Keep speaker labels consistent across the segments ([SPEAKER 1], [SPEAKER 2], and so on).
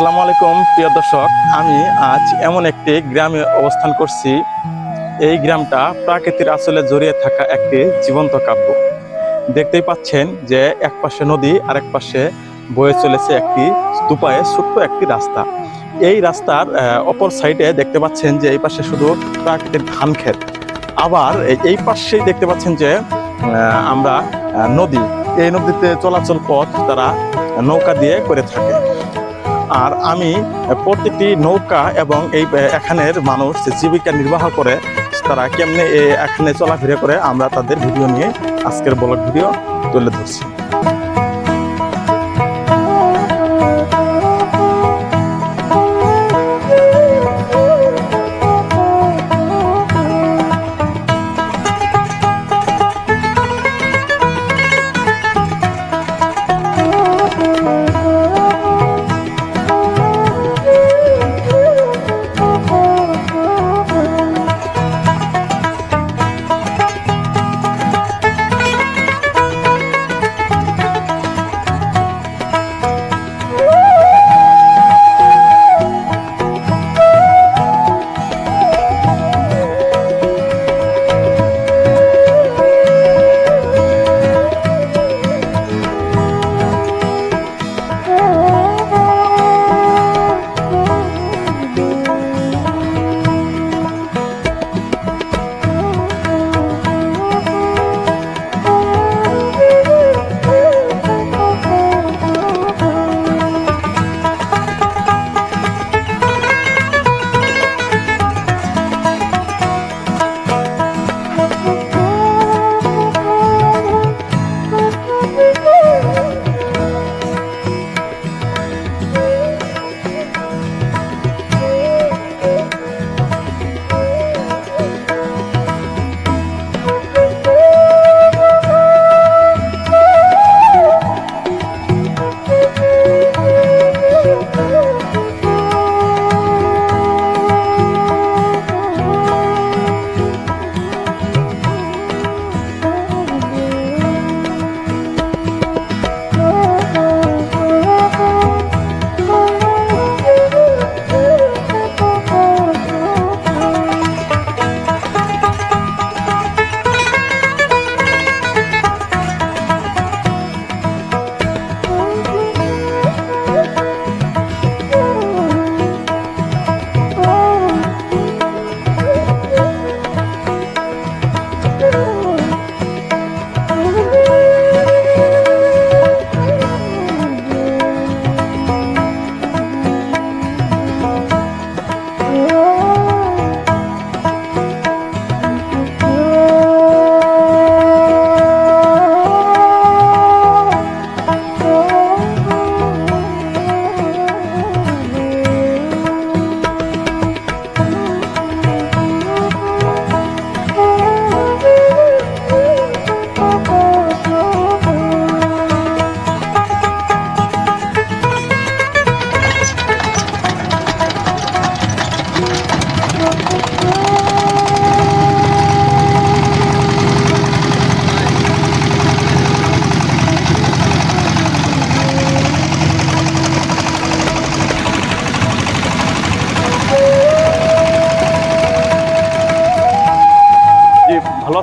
[SPEAKER 1] আসসালামু আলাইকুম, প্রিয় দর্শক। আমি আজ এমন একটি গ্রামে অবস্থান করছি। এই গ্রামটা প্রাকৃতিক আসলে জড়িয়ে থাকা একটি জীবন্ত কাব্য। দেখতেই পাচ্ছেন যে এক পাশে নদী আর এক পাশে বয়ে চলেছে একটি, দুপায়ে ছোট্ট একটি রাস্তা। এই রাস্তার অপর সাইডে দেখতে পাচ্ছেন যে এই পাশে শুধু প্রাকৃতিক ধান ক্ষেত। আবার এই পাশেই দেখতে পাচ্ছেন যে আমরা নদী। এই নদীতে চলাচল পথ তারা নৌকা দিয়ে করে থাকে। আর আমি প্রত্যেকটি নৌকা এবং এই এখানের মানুষ জীবিকা নির্বাহ করে, তারা কেমনে এখানে চলাফেরা করে, আমরা তাদের ভিডিও নিয়ে আজকের ব্লগ ভিডিও তুলে ধরছি।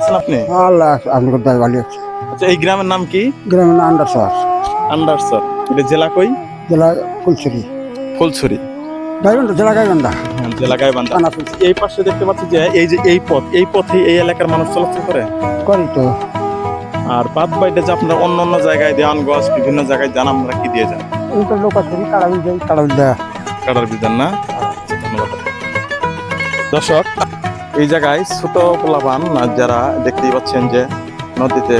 [SPEAKER 1] আছেন আপনি?
[SPEAKER 2] আল্লাহ আপনার দায় ভালো আছে
[SPEAKER 1] আচ্ছা এই গ্রামের নাম কি?
[SPEAKER 2] গ্রামের আন্ডার শহর
[SPEAKER 1] আন্ডারসর এটা জেলা কই?
[SPEAKER 2] জেলা ফুলছড়ি।
[SPEAKER 1] ফুলছড়ি।
[SPEAKER 2] গাইবান্ধা জেলা গাইবান্ধা।
[SPEAKER 1] হ্যাঁ, জেলা গাইবান্ধা। এই পাশে দেখতে পাচ্ছি যে এই যে এই পথ এই পথে এই এলাকার মানুষ চলাচল করে?
[SPEAKER 2] করি তো।
[SPEAKER 1] আর বাদ বাইটা যে আপনার অন্য অন্য জায়গায় দেওয়ানগঞ্জ বিভিন্ন জায়গায় যান আমরা কি দিয়ে যান?
[SPEAKER 2] তো লোক আছে কাড়াবিল যাই কাড়াবিল দেয়া।
[SPEAKER 1] কাটার বিধান না? আচ্ছা, ধন্যবাদ। দর্শক এই জায়গায় ছোট পোলাপান যারা দেখতেই পাচ্ছেন যে নদীতে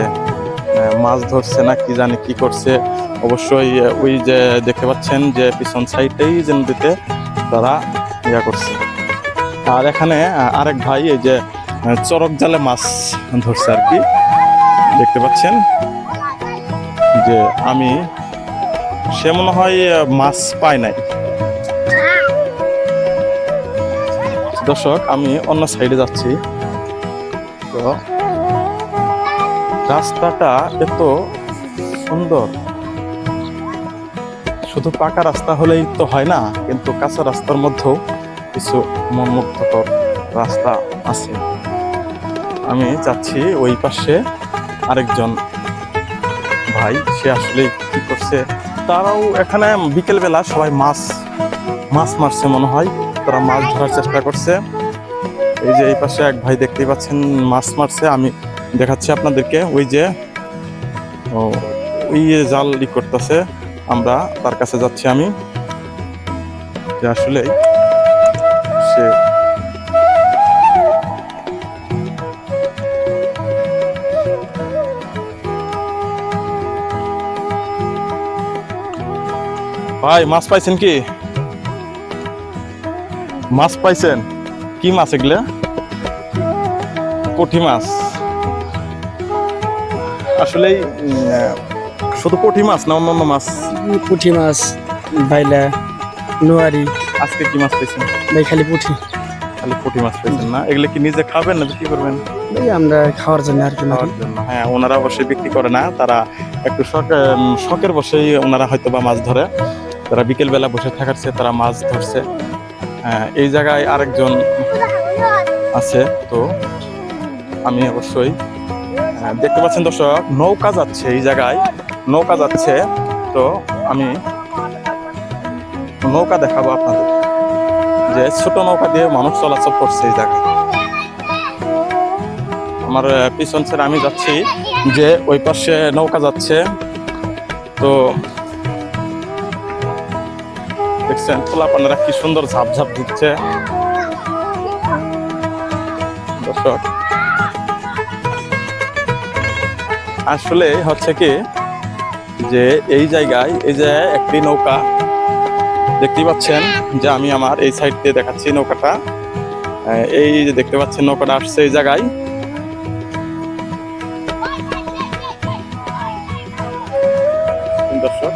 [SPEAKER 1] মাছ ধরছে না, কি জানি কি করছে, অবশ্যই ওই যে দেখতে পাচ্ছেন যে পিছন সাইডেই যে নদীতে তারা ইয়া করছে। আর এখানে আরেক ভাই, এই যে চরক জালে মাছ ধরছে আর কি, দেখতে পাচ্ছেন যে আমি, সে মনে হয় মাছ পায় নাই। দর্শক, আমি অন্য সাইডে যাচ্ছি। তো রাস্তাটা এত সুন্দর। শুধু পাকা রাস্তা হলেই তো হয় না, কিন্তু কাঁচা রাস্তার মধ্যেও কিছু মনমুগ্ধকর রাস্তা আছে। আমি যাচ্ছি ওই পাশে আরেকজন ভাই, সে আসলে কি করছে? তারাও এখানে বিকেলবেলা সবাই মাছ মাছ মারছে মনে হয়। তারা মাছ ধরার চেষ্টা করছে। এই যে এই পাশে এক ভাই দেখতেই পাচ্ছেন মাছ মারছে। আমি দেখাচ্ছি আপনাদেরকে। ওই যে, ও, ওই জাল ই করতেছে। আমরা তার কাছে যাচ্ছি আমি। যে আসলে সে ভাই, মাছ পাইছেন কি? মাছ পাইছেন? কি মাছ এগুলা? পুঁটি মাছ। আসলে শুধু পুঁটি মাছ না অন্য অন্য মাছ?
[SPEAKER 3] পুঁটি মাছ বাইলা নোয়ারি।
[SPEAKER 1] আজকে কি মাছ পাইছেন?
[SPEAKER 3] ভাই খালি পুঁটি।
[SPEAKER 1] খালি পুঁটি মাছ পাইছেন না? এগুলো কি নিজে খাবেন না বিক্রি করবেন?
[SPEAKER 3] আমরা খাওয়ার জন্য আর কি।
[SPEAKER 1] খাওয়ার জন্য হ্যাঁ ওনারা অবশ্যই বিক্রি করে না তারা একটু শখ শখের বসেই ওনারা হয়তো বা মাছ ধরে। তারা বিকেলবেলা বসে থাকার চেয়ে তারা মাছ ধরছে। এই জায়গায় আরেকজন আছে, তো আমি অবশ্যই দেখতে পাচ্ছেন দর্শক, নৌকা যাচ্ছে এই জায়গায়, নৌকা যাচ্ছে, তো আমি নৌকা দেখাবো আপনাদের, যে ছোট নৌকা দিয়ে মানুষ চলাচল করছে এই জায়গায়। আমার পিছন ছেড়ে আমি যাচ্ছি, যে ওই পাশে নৌকা যাচ্ছে, তো দেখছেন খোলা পোলাপানেরা কি সুন্দর ঝাপ ঝাপ দিচ্ছে। দর্শক, আসলে হচ্ছে কি, যে এই জায়গায়, এই যে একটি নৌকা দেখতেই পাচ্ছেন যে আমি আমার এই সাইড দিয়ে দেখাচ্ছি নৌকাটা। এই যে দেখতে পাচ্ছেন, নৌকাটা আসছে এই জায়গায়। দর্শক